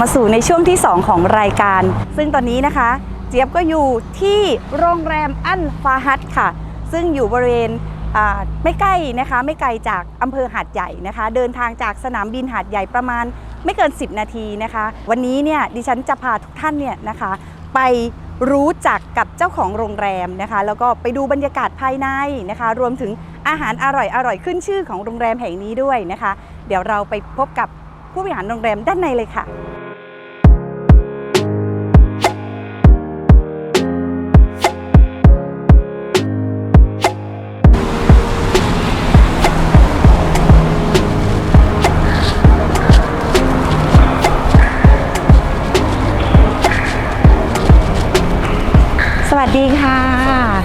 มาสู่ในช่วงที่ 2 ของรายการ ซึ่งตอนนี้นะคะ เจี๊ยบก็อยู่ที่โรงแรมอันฟาฮัดค่ะ ซึ่งอยู่บริเวณไม่ใกล้นะคะไม่ไกลจากอำเภอหาดใหญ่นะคะ เดินทางจากสนามบินหาดใหญ่ประมาณไม่เกิน 10 นาทีนะคะ วันนี้เนี่ยดิฉันจะพาทุกท่านเนี่ยนะคะไปรู้จักกับเจ้าของโรงแรมนะคะ แล้วก็ไปดูบรรยากาศภายในนะคะ รวมถึงอาหารอร่อยอร่อยขึ้นชื่อของโรงแรมแห่งนี้ด้วยนะคะ เดี๋ยวเราไปพบกับผู้บริหารโรงแรมด้านในเลยค่ะ สวัสดีค่ะ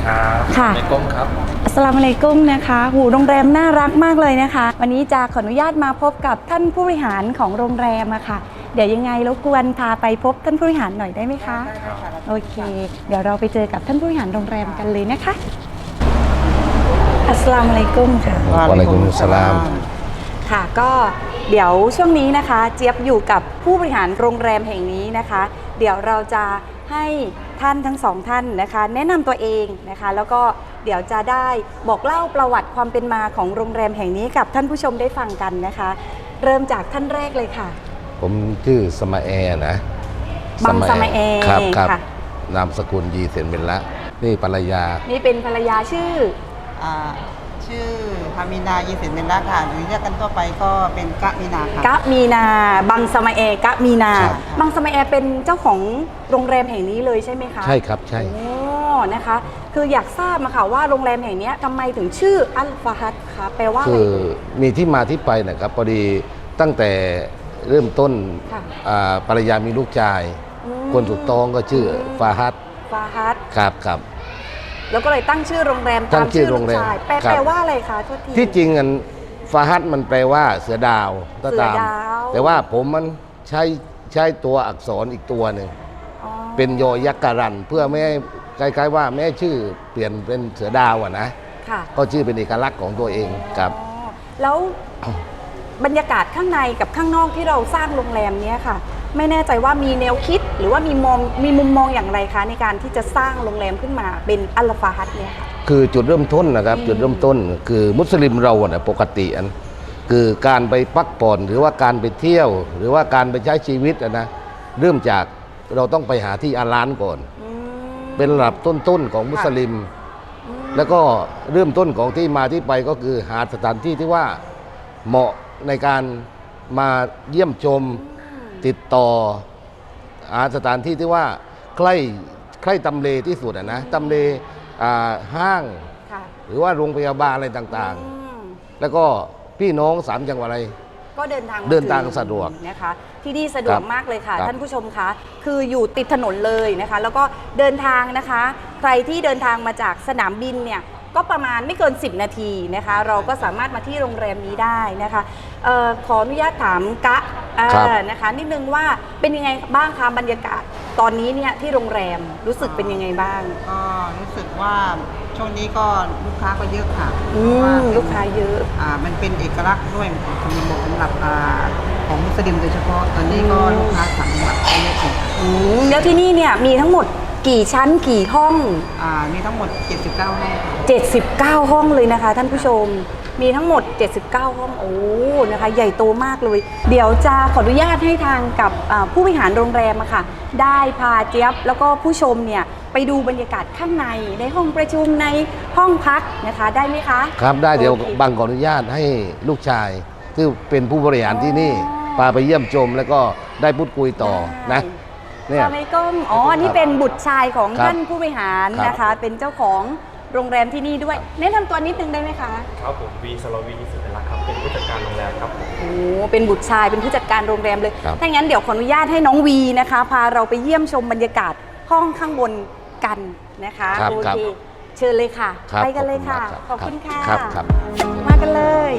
ครับค่ะในกล้องครับอัสสลามุอะลัยกุมนะคะหูโรงแรมน่ารักมากเลยนะคะ วันนี้จะขออนุญาตมาพบกับท่านผู้บริหารของโรงแรมอะค่ะ เดี๋ยวยังไงรบกวนพาไปพบท่านผู้บริหารหน่อยได้ไหมคะ โอเค เดี๋ยวเราไปเจอกับท่านผู้บริหารโรงแรมกันเลยนะคะ อัสสลามุอะลัยกุมค่ะวะอะลัยกุมุสสลาม ค่ะก็เดี๋ยวช่วงนี้นะคะ เจี๊ยบอยู่กับผู้บริหารโรงแรมแห่งนี้นะคะ เดี๋ยวเราจะ ให้ท่านทั้งสองท่านนะคะ แนะนำตัวเองนะคะ แล้วก็เดี๋ยวจะได้บอกเล่าประวัติความเป็นมาของโรงแรมแห่งนี้กับท่านผู้ชมได้ฟังกันนะคะ เริ่มจากท่านแรกเลยค่ะ ผมชื่อสมาแอร์นะบังสมาแอร์ครับครับค่ะนามสกุลยีเสนเป็นละนี่ภรรยา นี่เป็นภรรยาชื่ออ่า ชื่อฮามินายีสินเบนละค่ะหรือเรียกกันทั่วไปก็เป็นกะมินาค่ะ กะมีนา บังสมาแอร์กะมีนา ครับ บังสมาแอร์เป็นเจ้าของโรงแรมแห่งนี้เลยใช่ไหมคะใช่ครับใช่ โอ้นะคะ คืออยากทราบมาค่ะว่าโรงแรมแห่งเนี้ยทำไมถึงชื่ออัลฟาฮัดคะแปลว่าอะคืไรอเอ่ยมีที่มาที่ไปนะครับพอดีตั้งแต่เริ่มต้นค่ะ อ่าภรรยามีลูกชาย อืมคนถูกต้องก็ชื่อฟาฮัดฟาฮัดครับครับ แล้วก็เลยตั้งชื่อโรงแรมตั้ตามงชื่ชื่ออโรลูงกแรมชายแปลครับ แปลว่าอะไรคะทุกที ที่จริงอันฟาฮัดมันแปลว่าเสือดาวก็ตาม เสือดาว แต่ว่าผมมันใช้ใช้ตัวอักษรอีกตัวหนึ่ง อ๋อเป็นโยยักษ์การัน เพื่อไม่ให้คล้ายๆว่าไม่ให้ชื่อเปลี่ยนเป็นเสือดาวอะนะ ค่ะก็ชื่อเป็นเอกลักษณ์ของตัวเองครับ อ๋อแล้วบรรยากาศข้างในกับข้างนอกที่เราสร้างโรงแรมเนี้ยค่ะ ไม่แน่ใจว่ามีแนวคิดหรือว่ามีมองมีมุมมองอย่างไรคะ ในการที่จะสร้างโรงแรมขึ้นมาเป็นอัลฟาฮัดเนี่ยค่ะ คือจุดเริ่มต้นนะครับ จุดเริ่มต้น คือมุสลิมเราเนี่ยปกติอันคือการไปพักผ่อนหรือว่าการไปเที่ยว หรือว่าการไปใช้ชีวิตอะนะเริ่มจากเราต้องไปหาที่อาลานก่อนอืมเป็นระดับต้นๆของมุสลิมอืมแล้วก็เริ่มต้นของที่มาที่ไปก็คือหาสถานที่ที่ว่าเหมาะในการมาเยี่ยมชม ติดต่อหาสถานที่ที่ว่าใกล้ใกล้ตำเลที่สุดอะนะตำเลอ่าห้าง ค่ะหรือว่าโรงพยาบาลอะไรต่างอืมๆ แล้วก็พี่น้องสามจังหวัดอะไร ก็เดินทางมเดินทางถึสะดวกนะคะ ที่นี่สะดวกครับมากเลยค่ะ ครับท่านผู้ชมคะคืออยู่ติดถนนเลยนะคะ แล้วก็เดินทางนะคะ ใครที่เดินทางมาจากสนามบินเนี่ยก็ประมาณไม่เกิน 10 นาทีนะคะ เราก็สามารถมาที่โรงแรมนี้ได้นะคะเออขออนุญาตถามกะเอ่อ ครับ นะคะ นิดนึงว่าเป็นยังไงบ้างคะบรรยากาศตอนนี้เนี่ยที่โรงแรมรู้สึกเป็นยังไงบ้าง ก็รู้สึกว่าช่วงนี้ก็ลูกค้าก็เยอะค่ะอืเพราะว่ามลูกค้าเยอะ อ่ามันเป็นเอกลักษณ์ด้วยสำหรับสำหรับอ่าของมุสลิมโดยเฉพาะตอนนี้ก็อืม ลูกค้าสั่งแบบเยอะอยู่ค่ะอืมแล้วที่นี่เนี่ยมีทั้งหมดกี่ชั้นกี่ห้อง อ่ามีทั้งหมด 79ห้องค่ะ79 ห้องเลยนะคะ ท่านผู้ชม มีทั้งหมด 79 ห้อง โอ้ นะคะ ใหญ่โตมากเลย เดี๋ยวจะขออนุญาตให้ทางกับอ่าผู้บริหารโรงแรมอะค่ะ ได้พาเจี๊ยบแล้วก็ผู้ชมเนี่ยไปดูบรรยากาศข้างในในห้องประชุมในห้องพักนะคะได้ไหมคะ ครับได้เดี๋ยวโอเคบังขออนุญาตให้ลูกชายที่เป็นผู้บริหารที่นี่อ๋อพาไปเยี่ยมชมแล้วก็ได้พูดคุยต่อนะได้เนี่ยสลามอะลัยกุมอ๋อนี่เป็นบุตรชายของครับท่านผู้บริหารครับนะคะ เป็นเจ้าของ โรงแรมที่นี่ด้วย แนะนำตัวนิดนึงได้ไหมคะครับผมวีสโลวีสุดลักษณ์ครับเป็นผู้จัดการโรงแรมครับผมโอ้เป็นบุตรชายเป็นผู้จัดการโรงแรมเลยครับ ถ้างั้นเดี๋ยวขออนุญาตให้น้องวีนะคะ พาเราไปเยี่ยมชมบรรยากาศห้องข้างบนกันนะคะครับโอครับเคเชิญเลยค่ะ ครับไปกันเลยค่ะ ขขออบบคุคุณณค่ะครับครับ มากันเลย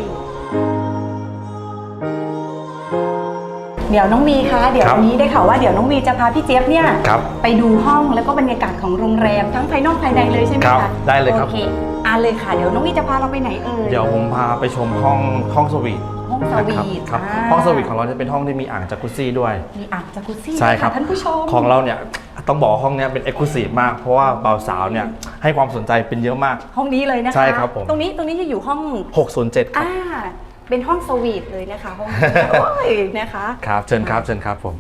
เดี๋ยวน้องวีคะเดี๋ยวครับวันนี้ได้ข่าวว่าเดี๋ยวน้องวีจะพาพี่เจี๊ยบเนี่ยครับไปดูห้องแล้วก็บรรยากาศของโรงแรมทั้งภายนอกภายในเลยใช่ไหมครัคะบได้เลยครับ โอเคอ่าเลยค่ะเดี๋ยวน้องวีจะพาเราไปไหนเอ่ยเดี๋ยวผมพาไปชมห้องห้องสวีทห้องสนะวีครับทครับาห้องสวีทของเราจะเป็นห้องที่มีอ่างจากุซซี่ด้วย มีอ่างจากุซซี่ใช่ครับด้วยะท่านผู้ชม ของเราเนี่ยต้องบอกว่าห้องเนี้ยเป็นเอกลุศิมาก เพราะว่าบ่าวสาวเนี่ยให้ความสนใจเป็นเยอะมาก ห้องนี้เลยนะคะใช่ครับผม ตรงนี้ตรงนี้จะอยู่ห้อง607ครับ อ่า เป็นห้องสวีทเลยนะคะห้องนี้โอ้ยนะคะ ครับเชิญครับเชิญครับผม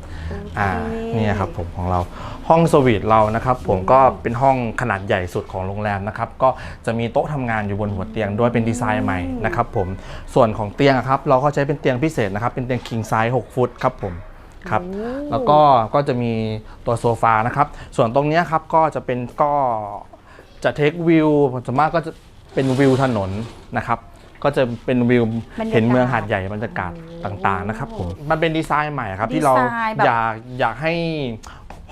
อ่าโอเคเนี่ยครับผมของเราห้องสวีทเรานะครับ ผมก็เป็นห้องขนาดใหญ่สุดของโรงแรมนะครับก็จะมีโต๊ะทำงานอยู่บนหัวเตียงด้วยเป็นดีไซน์ใหม่นะครับผมส่วนของเตียงอะครับเราก็ใช้เป็นเตียงพิเศษนะครับเป็นเตียง king size 6ฟุตครับผมครับแล้วก็ก็จะมีตัวโซฟานะครับ ส่วนตรงเนี้ยครับก็จะเป็นก็จะเทควิวส่วนมากก็จะเป็นวิวถนนนะครับ ก็จะเป็นวิวบรรยากาศเห็นเมืองหาดใหญ่บรรยากาศต่างๆนะครับผมมันเป็นดีไซน์ใหม่ครับ ที่เราดีไซน์แบบ อยากอยากให้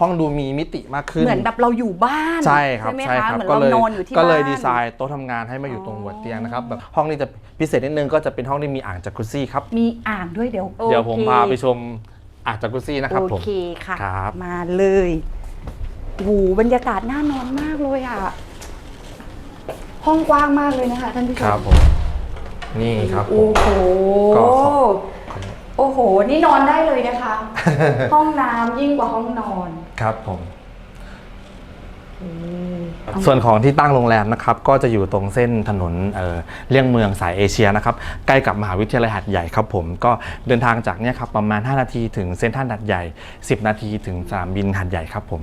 ห้องดูมีมิติมากขึ้น เหมือนแบบเราอยู่บ้านใช่ครับไหมใช่คะครับเหมือนก็เราเลยนอนอยู่ที่ก็เลยบ้าน ดีไซน์โต๊ะทำงานให้มาอยู่ตรงหัวเตียงนะครับแบบห้องนี้จะพิเศษนิดนึงก็จะเป็นห้องที่มีอ่างจากุซซี่ครับ มีอ่างด้วยเดี๋ยวเดี๋ยวผมโอคพาไปชมอ่างจากุซซี่นะครับผมโอเคค่ะ ครับ มาเลยโอ้โหบรรยากาศน่านอนมากเลยอะ ห้องกว้างมากเลยนะคะท่านผู้ชครัมบผม นี่ครับผโอ้ม โห ก็ขอบโอ้โห นี่นอนได้เลยนะคะ ห้องน้ำยิ่งกว่าห้องนอนครับผมส่วนของที่ตั้งโรงแรมนะครับก็จะอยู่ตรงเส้นถนนเอ่อเลี่ยงเมืองสายเอเชียนะครับใกล้กับมหาวิทยาลัยหัดใหญ่ครับผมก็เดินทางจากเนี่ยครับประมาณ 5 นาทีถึงเส้นท่านหัดใหญ่ 10 นาทีถึงสนามบินหัดใหญ่ครับผม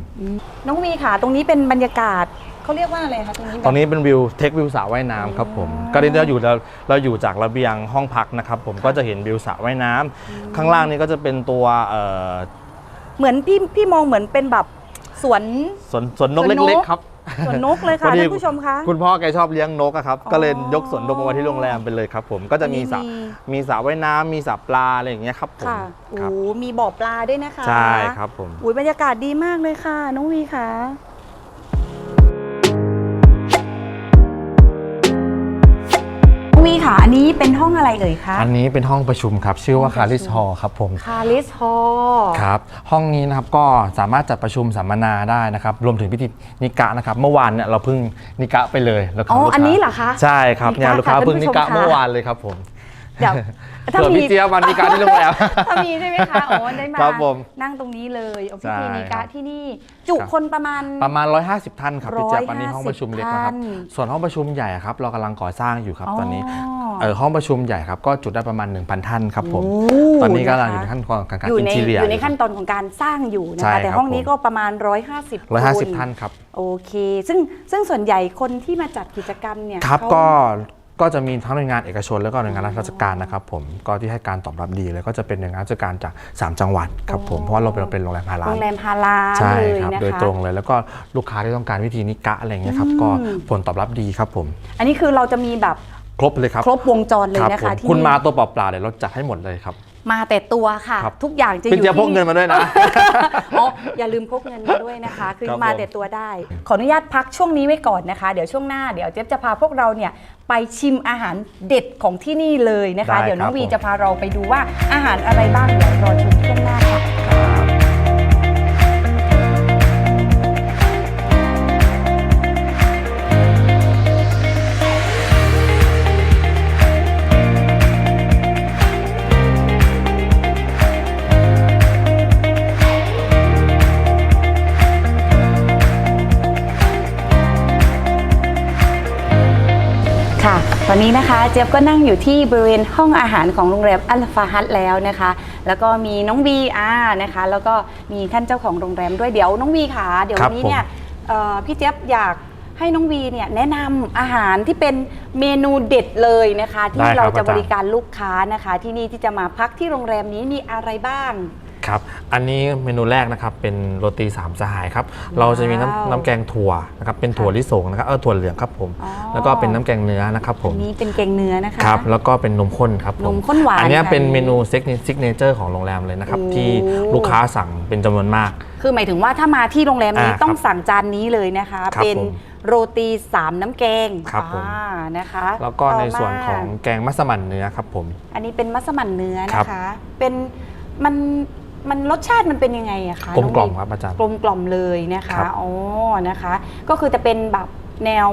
น้องวีค่ะ ตรงนี้เป็นบรรยากาศ เขาเรียกว่าอะไรคะตรงนี้แบบตรงนี้เป็นวิวเทควิวสระว่ายน้ำครับผมก็ที่เราอยู่เราเราอยู่จากระเบียงห้องพักนะครับผมก็จะเห็นวิวสระว่ายน้ำข้างล่างนี้ก็จะเป็นตัวเอ่อเหมือนพี่พี่มองเหมือนเป็นแบบสวน สวนสวนนกสวนนก เล็กๆครับ สวนนกเลยพค่ะอดี ท่านผู้ชมคะ คุณพ่อแกชอบเลี้ยงนกอะครับอ๋อก็เลยยกสวนนกมาไว้ที่โรงแรมไปเลยครับ ผมก็จะมีสระมี มีสระว่ายน้ำมีสระปลาอะไรอย่างเงี้ยครับผมค่ะโอ้ครับมีบ่อปลาด้วยนะคะใช่ครับผม อุ้ยบรรยากาศดีมากเลยค่ะ น้องวีค่ะ น้องวีค่ะ อันนี้เป็นห้องอะไรเอ่ยคะ อันนี้เป็นห้องประชุมครับ ชื่อว่าห้คาองประชุมริสฮอลครับผมคาริสฮอลครับห้องนี้นะครับก็สามารถจัดประชุมสัมมนาได้นะครับ รวมถึงพิธีนิกะนะครับ เมื่อวานเนี่ยเราเพิ่งนิกะไปเลยแล้วก็อ๋อลูกค้าอันนี้เหรอคะ ใช่ครับเนี่ยนิกะลูกค้าค่ะเพิ่งนิกะท่านผู้ชมค่ะเมื่อวานเลยครับผม เดี๋ยวเผื่อพี่เจี๊ยบวันนิกะที่โรงแรมถ้ามีใช่ไหมคะโอ้ได้มาครับผมนั่งตรงนี้เลยเอาพิใช่ธีนิครักะบที่นี่จุครับคนประมาณประมาณ 150 ท่านครับพี่เจี๊ยบอันนี้150ห้องประชุมเล็กนะครับท่านส่วนห้องประชุมใหญ่อะครับเรากำลังก่อสร้างอยู่ครับอ๋อตอนนี้เออห้องประชุมใหญ่ครับก็จุได้ประมาณ 1,000 ท่านครับผมโตอนนี้กำลังะอยู่คะในขั้นตอนของการอยู่อินในทีเรียอยู่ในขั้นตอนของการสร้างอยู่นะใช่คะแต่ครับห้องนี้ผมก็ประมาณ 150ร้อยห้าสิบคท่านครับโอเค ซึ่งซึ่งส่วนใหญ่คนที่มาจัดกิจกรรมเนี่ยครับเขาก็ ก็จะมีทั้งหน่วยงานเอกชน แล้วก็หน่วยงานราชการนะครับผมก็ที่ให้การตอบรับดีเลยก็จะเป็นหน่วยงานราชการจาก 3 จังหวัดครับผมเพราะว่าเราเป็นเราเป็นโรงแรมฮาลาโรลงแรมฮาลาลใช่เลยครับนะคะ โดยตรงเลยแล้วก็ลูกค้าที่ต้องการวิธีนิกะอะไรอย่างเงี้ยครับอืมก็ผลตอบรับดีครับผม อันนี้คือเราจะมีแบบครบเลยครับครบวงจรเลยครับนะผคะมที่คุณนี่มาตัวเปล่าๆเดี๋ยวเราจัดให้หมดเลยครับ มาแต่ตัวค่ะ ครับ ทุกอย่างจะอพี่ยู่เจี๊ยบพกที่ เงินมาด้วยนะ อ๋ออย่าลืมพกเงินมาด้วยนะคะ คือครับมาผม แต่ตัวได้ ขออนุญาตพักช่วงนี้ไว้ก่อนนะคะ เดี๋ยวช่วงหน้าเดี๋ยวเจ๊ยบจะพาพวกเราเนี่ยไปชิมอาหารเด็ดของที่นี่เลยนะคะ ได้เดี๋ยวน้องครับวีผม จะพาเราไปดูว่าอาหารอะไรบ้างเดี๋ยวรอชมช่วงหน้าค่ะ ตอนนี้นะคะเจี๊ยบก็นั่งอยู่ที่บริเวณห้องอาหารของโรงแรมอัลฟาฮัตแล้วนะคะ แล้วก็มีน้องวีอานะคะ แล้วก็มีท่านเจ้าของโรงแรมด้วยเดี๋ยวน้องวีค่ะเดี๋ยวครัวับนนี้เนี่ยเอ่อพี่เจี๊ยบอยากให้น้องวีเนี่ยแนะนำอาหารที่เป็นเมนูเด็ดเลยนะคะ ที่ได้ครับเราจะอาจารย์บริการลูกค้านะคะ ที่นี่ที่จะมาพักที่โรงแรมนี้มีอะไรบ้าง ครับ อันนี้เมนูแรกนะครับเป็นโรตีสามสหายครับ เราจะมีว้าวน้ำน้ำแกงถั่วนะครับเป็นถั่วลิสงนะครับเออถั่วเหลืองครับผม อ๋อ แล้วก็เป็นน้ำแกงเนื้อนะครับผอัม นนี้เป็นแกงเนื้อนะคะ ครับ แล้วก็เป็นนมข้นครับผมนมข้นหวานอันเนี้ยค่ะเป็นเมนูซิกเนเจอร์ของโรงแรมเลยนะครับ โอ้ ที่ลูกค้าสั่งเป็นจำนวนมาก คือหมายถึงว่าถ้ามาที่โรงแรมนี้อ่าต้องครับสั่งจานนี้เลยนะคะ ครับเป็นผมโรตีสามน้ำแกงครับผม อ่านะคะแล้วก็ในต่มาส่วนของแกงมัสมั่นเนื้อครับผม อันนี้เป็นมัสมั่นเนื้อครันะบ คะ เป็นมัน มันรสชาติมันเป็นยังไงอะคะกลมกล่อมน้งครับอาจารย์ กลมกล่อมเลยนะครัคะบอ๋อนะคะ ก็คือจะเป็นแบบแนว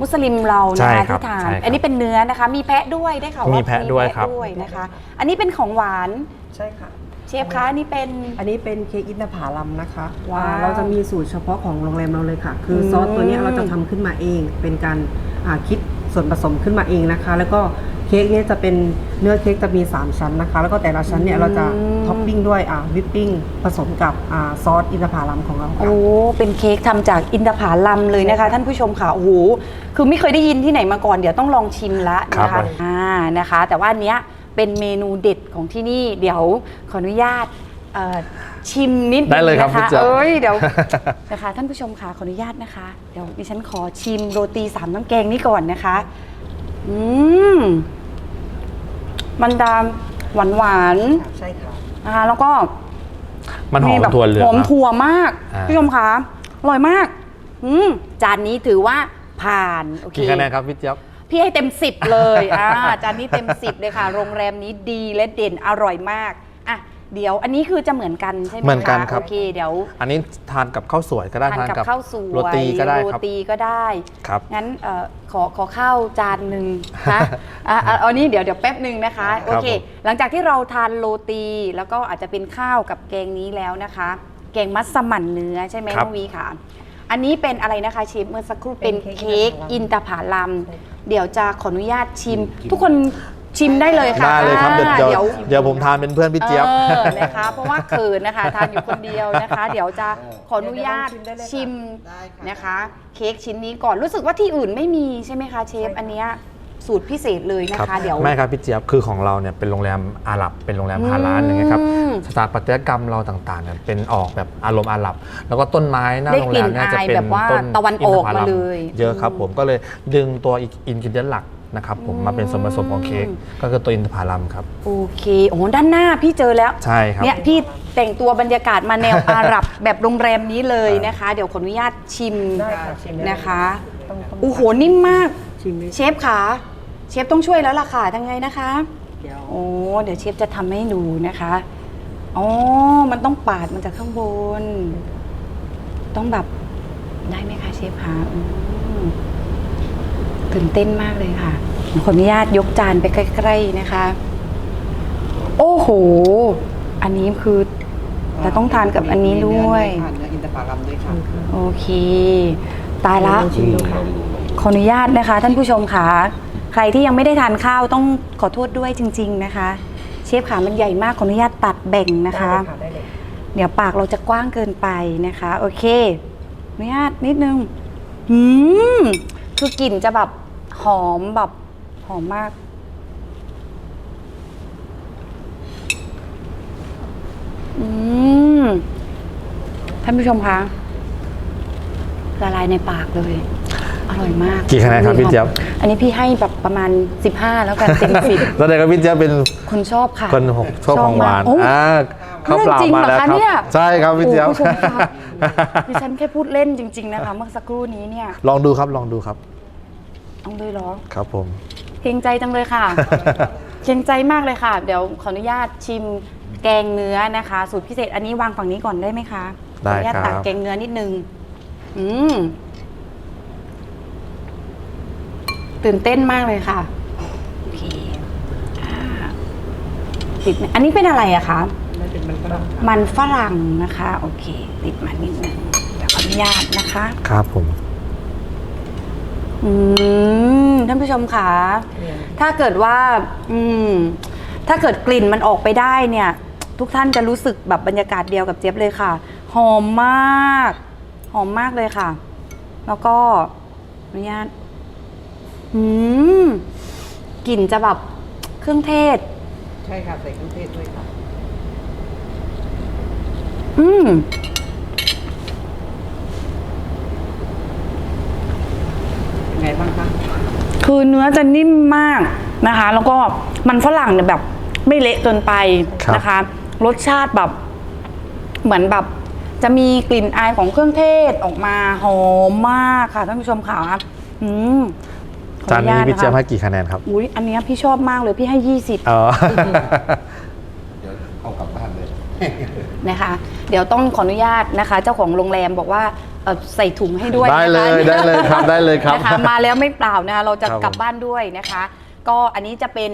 มุสลิมเราใช่นะคะครับที่ทาน ใช่ครับอันนี้เป็นเนื้อนะคะ มีแพะด้วยได้ค่ะว่ามีแพะด้วยครับ ด้วยนะคะ อันนี้เป็นของหวานใช่ค่ะ เชฟคะอันนี่เป็น อันนี้เป็นเค้กอินทผลัมนะคะว้าวอ่าเราจะมีสูตรเฉพาะของโรงแรมเราเลยค่ะ คืออม ซอสตัวเนี้ยเราจะทำขึ้นมาเอง เป็นการอ่าคิดส่วนผสมขึ้นมาเองนะคะ แล้วก็ เค้กเนี้ยจะเป็นเนื้อเค้กจะมี 3 ชั้นนะคะ แล้วก็แต่ละชั้นเนี่ยเราจะท็อปปิ้งด้วยอ่าวิปปิ้งผสมกับอ่าซอสอินทผลัมของเราค่ะ โอ้ เป็นเค้กทำจากอินทผลัมเลยนะคะ ท่านผู้ชมค่ะ โอ้โห คือไม่เคยได้ยินที่ไหนมาก่อน เดี๋ยวต้องลองชิมละนะครัคะบผม อ่านะคะ แต่ว่าอันเนี้ยเป็นเมนูเด็ดของที่นี่ เดี๋ยวขออนุญาตเอ่อชิมนิดนึงได้เลยครับนะพี่คะเจี๊ยบ เอ้ยเดี๋ยว นะคะท่านผู้ชมค่ะขออนุญาตนะคะ เดี๋ยวดิฉันขอชิมโรตีสามน้ำแกงนี้ก่อนนะคะ อืมมันดามหวานหวานๆใช่ค่ะนะคะแล้วก็มันหอมแบบถั่วเหลืองหอมนะถั่วมากอ่าพี่ชมคะอร่อยมาก อืมจานนี้ถือว่าผ่านโอเคกี่คะแนนครับพี่เจี๊ยบพี่ให้เต็มสิบเลยอ่าจานนี้เต็มสิบเลยค่ะ โรงแรมนี้ดีและเด่นอร่อยมากอะ เดี๋ยวอันนี้คือจะเหมือนกันใช่ไหมคะเหมือนกันครับ โอเคเดี๋ยวอันนี้ทานกับข้าวสวยก็ได้ทานกับข้าวสวยโรตีก็ได้ครับโรตีก็ได้ครับ งั้นเอ่อขอขอข้าวจานหนึ่งนะอะอะเอานี้เดี๋ยวเดี๋ยวแป๊บหนึ่งนะคะครับโอเค ผมหลังจากที่เราทานโรตีแล้วก็อาจจะเป็นข้าวกับแกงนี้แล้วนะคะ แกงมัสมั่นเนื้อใช่ไหมครัน้บองวีค่ะอันนี้เป็นอะไรนะคะเชฟเมื่อสักครู่เป็นเป็นเค้เค้กกอินทผลัมเดี๋ยวจะขออนุญาตชิม ทุกคน ชิมได้เลยค่ะได้เลยครับเดี๋ยวอ่าเดี๋ยวเดี๋ยวผมทานเป็นเพื่อนพี่เจี๊ยบ เออนะคะเพราะว่าเขินนะคะทานอยู่คนเดียวนะคะ เดี๋ยวจะขออนุญาตชิมได้ค่ะนะคะ เค้กชิ้นนี้ก่อนรู้สึกว่าที่อื่นไม่มีใช่ไหมคะเชฟอันเนี้ยสูตรพิเศษเลยนะครัคะ เดี๋ยวไม่ครับพี่เจี๊ยบคือของเราเนี่ยเป็นโรงแรมอาหรับเป็นโรงแรมฮาลาลอย่างเงี้ยครับอืมสถาปัตยกรรมเราต่างๆเนี่ยเป็นออกแบบอารมณ์อาหรับ แล้วก็ต้นไม้หน้าได้โรงแรมเนี่ยจะเป็นกลิ่นอายแบบว่าต้นตะวันออกมาเลย เยอะครับผมก็เลยดึงตัวอินกิเดียนหลัก นะครับผมมาเป็นส่วนผสมของเค้กก็คือตัวอินทผลัมครับ โอเคโอ้โหด้านหน้าพี่เจอแล้วใช่ครับ เนี่ยพี่แต่งตัวบรรยากาศมาแนวอาหรับ แบบโรงแรมนี้เลยนะคะ เดี๋ยวขออนุญาตชิมได้ค่ะชิมได้เลยนะคะต้องต้องโอ้โหนิ่มมาก ชิมเลยเชฟคะเชฟต้องช่วยแล้วล่ะค่ะทำไงนะคะ เดี๋ยวโอ้เดี๋ยวเชฟจะทำให้ดูนะคะอ๋อมันต้องปาดมันจากข้างบน ต้องแบบได้ไหมคะเชฟคะอืม ตื่นเต้นมากเลยค่ะ ขออนุญาตยกจานไปใกล้ๆนะคะ โอ้โห อันนี้คือเราต้องทานกับอันนี้ด้วยมีเนื้ออินทผลัมด้วยค่ะโอเค ตายละลองชิมดูค่ะ ขออนุญาตนะคะ ท่านผู้ชมค่ะ ใครที่ยังไม่ได้ทานข้าวต้องขอโทษด้วยจริง ๆนะคะ เชฟขามันใหญ่มากขออนุญาตตัดแบ่งนะคะ ได้เลยค่ะได้เลยเดี๋ยวปากเราจะกว้างเกินไปนะคะ โอเคอนุญาตนิดนึงหืม คือกลิ่นจะแบบ หอมแบบหอมมาก อืมท่านผู้ชมคะละลายในปากเลย อร่อยมากกี่คะแนนครับพี่เจี๊ยบ อันนี้พี่ให้แบบประมาณ 15 แล้วกันเต็มสิบ แสดงว่าพี่เจี๊ยบเป็นคนชอบค่ะคนหกชอบของหวานโอ้ อ่าข้าวเปล่าเรื่องจริงมาเหรอแล้วคะครับเนี่ยใช่ครับพี่เจี๊ยบ โอ้ผู้ชมครับ ดิฉันแค่พูดเล่นจริง ๆ นะคะ เมื่อสักครู่นี้เนี่ย ลองดูครับลองดูครับ ต้องเลยเหรอ ครับผม เกรงใจจังเลยค่ะ เกรงใจมากเลยค่ะ เดี๋ยวขออนุญาตชิมแกงเนื้อนะคะ สูตรพิเศษอันนี้วางฝั่งนี้ก่อนได้ไหมคะขได้ออนุญาตครับ ตักแกงเนื้อนิดนึง อืม ตื่นเต้นมากเลยค่ะโอเคอ่าติดไหมอันนี้เป็นอะไรอะคะได้เป็นมันฝรั่งค่ะมันฝรั่งนะคะ โอเค ติดมานิดนึงเดี๋ยวขออนุญาตนะคะ ครับผม อืมท่านผู้ชมคะถ้าเกิดว่าอืมถ้าเกิดกลิ่นมันออกไปได้เนี่ย ทุกท่านจะรู้สึกแบบบรรยากาศเดียวกับเจี๊ยบเลยค่ะ หอมมาก หอมมากเลยค่ะ แล้วก็อนุญาตอืมกลิ่นจะแบบเครื่องเทศ ใช่ค่ะใส่เครื่องเทศด้วยค่ะ อืม เป็นไงบ้างคะ คือเนื้อจะนิ่มมากนะคะ แล้วก็มันฝรั่งเนี่ยแบบไม่เละเกินไปครับนะคะ รสชาติแบบเหมือนแบบจะมีกลิ่นอายของเครื่องเทศออกมาหอมมากค่ะท่านผู้ชมค่ะอืมขอจานอนี้ญตพี่เจี๊ยบะให้คะกี่คะแนนครับ อุ้ยอันเนี้ยพี่ชอบมากเลยพี่ให้ยี่สิบอ๋อเดี๋ยวเอากลับบ้านเลยนะคะ เดี๋ยวต้องขออนุญาตนะคะ เจ้าของโรงแรมบอกว่า เอ่อใส่ถุงให้ด้วยได้เลยนะคะได้เลยครับได้เลยครับนะคะมาแล้วไม่เปล่านะคะเราจะครับผม กลับบ้านด้วยนะคะ ก็อันนี้จะเป็น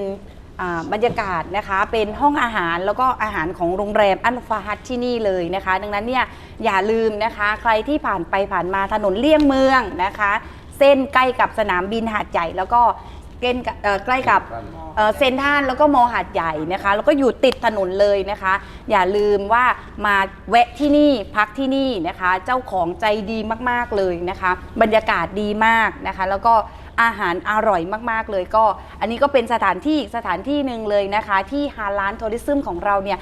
อ่าบรรยากาศนะคะเป็นห้องอาหารแล้วก็อาหารของโรงแรมอันฟาฮัตที่นี่เลยนะคะ ดังนั้นเนี่ยอย่าลืมนะคะ ใครที่ผ่านไปผ่านมาถนนเลี่ยงเมืองนะคะ เส้นใกล้กับสนามบินหาดใหญ่แล้วก็ เกณฑ์กับเอ่อใกล้กับเอ่อเซนทรันแล้วก็มอหาดใหญ่นะคะ แล้วก็อยู่ติดถนนเลยนะคะ อย่าลืมว่ามาแวะที่นี่พักที่นี่นะคะ เจ้าของใจดีมากๆเลยนะคะ บรรยากาศดีมากนะคะ แล้วก็อาหารอร่อยมากๆเลยก็ อันนี้ก็เป็นสถานที่อีกสถานที่หนึ่งเลยนะคะ ที่ฮาลานทัวริซึมของเราเนี่ย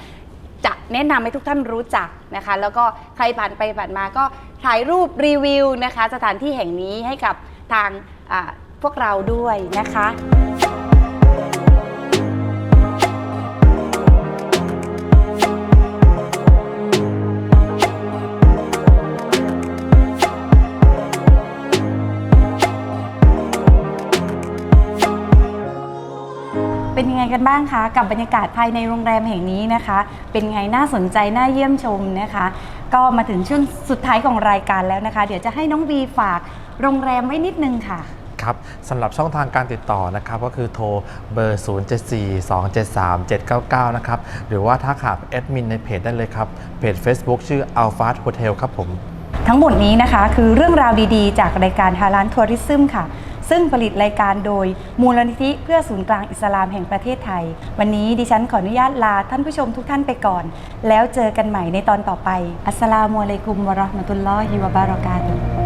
จะแนะนำให้ทุกท่านรู้จักนะคะ แล้วก็ใครผ่านไปผ่านมาก็ถ่ายรูปรีวิวนะคะ สถานที่แห่งนี้ให้กับทางอ่า พวกเราด้วยนะคะเป็นยังไงกันบ้างคะ กับบรรยากาศภายในโรงแรมแห่งนี้นะคะ เป็นไงน่าสนใจน่าเยี่ยมชมนะคะ ก็มาถึงช่วงสุดท้ายของรายการแล้วนะคะ เดี๋ยวจะให้น้องบีฝากโรงแรมไว้นิดนึงค่ะ ครับสำหรับช่องทางการติดต่อนะครับก็คือโทรเบอร์ 074 273 799 นะครับหรือว่าถ้าขาดแอดมินในเพจได้เลยครับเพจ Facebook ชื่อ Alpha Hotel ครับผม ทั้งหมดนี้นะคะคือเรื่องราวดีๆ จากรายการฮาลานทัวริซึมค่ะ ซึ่งผลิตรายการโดยมูลนิธิเพื่อศูนย์กลางอิสลามแห่งประเทศไทย วันนี้ดิฉันขออนุญาตลาท่านผู้ชมทุกท่านไปก่อน แล้วเจอกันใหม่ในตอนต่อไป อัสสลามุอะลัยกุมวะเราะห์มะตุลลอฮิวะบารอกาตุฮ์